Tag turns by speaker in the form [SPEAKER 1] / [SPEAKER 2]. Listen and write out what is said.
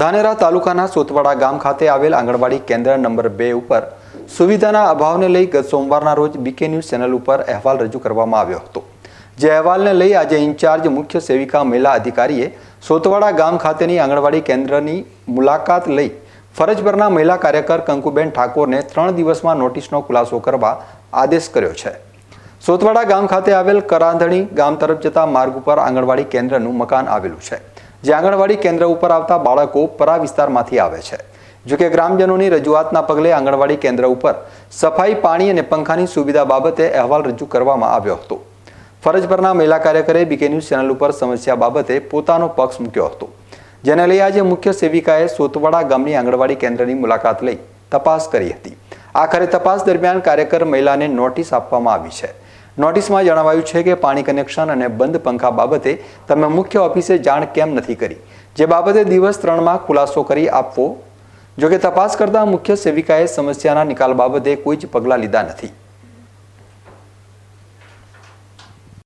[SPEAKER 1] ધાનેરા તાલુકાના સોતવાડા ગામ ખાતે આવેલ આંગણવાડી કેન્દ્ર નંબર બે ઉપર સુવિધાના અભાવને લઈ ગત સોમવારના રોજ બીકે ન્યૂઝ ચેનલ ઉપર અહેવાલ રજૂ કરવામાં આવ્યો હતો. જે અહેવાલને લઈ આજે ઇન્ચાર્જ મુખ્ય સેવિકા મહિલા અધિકારીએ સોતવાડા ગામ ખાતેની આંગણવાડી કેન્દ્રની મુલાકાત લઈ ફરજ પરના મહિલા કાર્યકર કંકુબેન ઠાકોરને ત્રણ દિવસમાં નોટિસનો ખુલાસો કરવા આદેશ કર્યો છે. સોતવાડા ગામ ખાતે આવેલ કરાંધણી ગામ તરફ જતા માર્ગ ઉપર આંગણવાડી કેન્દ્રનું મકાન આવેલું છે. જે આંગણવાડી કેન્દ્ર ઉપર આવતા બાળકો પરા વિસ્તારમાંથી આવે છે. જોકે ગ્રામજનોની રજૂઆતના પગલે આંગણવાડી કેન્દ્ર ઉપર સફાઈ, પાણી અને પંખાની સુવિધા બાબતે અહેવાલ રજૂ કરવામાં આવ્યો હતો. ફરજ પરના મહિલા કાર્યકરે બીકે ન્યૂઝ ચેનલ ઉપર સમસ્યા બાબતે પોતાનો પક્ષ મૂક્યો હતો. જેને લઈ આજે મુખ્ય સેવિકાએ સોતવાડા ગામની આંગણવાડી કેન્દ્રની મુલાકાત લઈ તપાસ કરી હતી. આખરે તપાસ દરમિયાન કાર્યકર મહિલાને નોટિસ આપવામાં આવી છે. નોટિસમાં જણાવાયું છે કે પાણી કનેક્શન અને બંધ પંખા બાબતે તમે મુખ્ય ઓફિસે જાણ કેમ નથી કરી? જે બાબતે દિવસ ત્રણમાં ખુલાસો કરી આપવો? જોકે તપાસ કરતા મુખ્ય સેવિકાએ સમસ્યાના નિકાલ બાબતે કોઈ જ પગલાં લીધા નથી.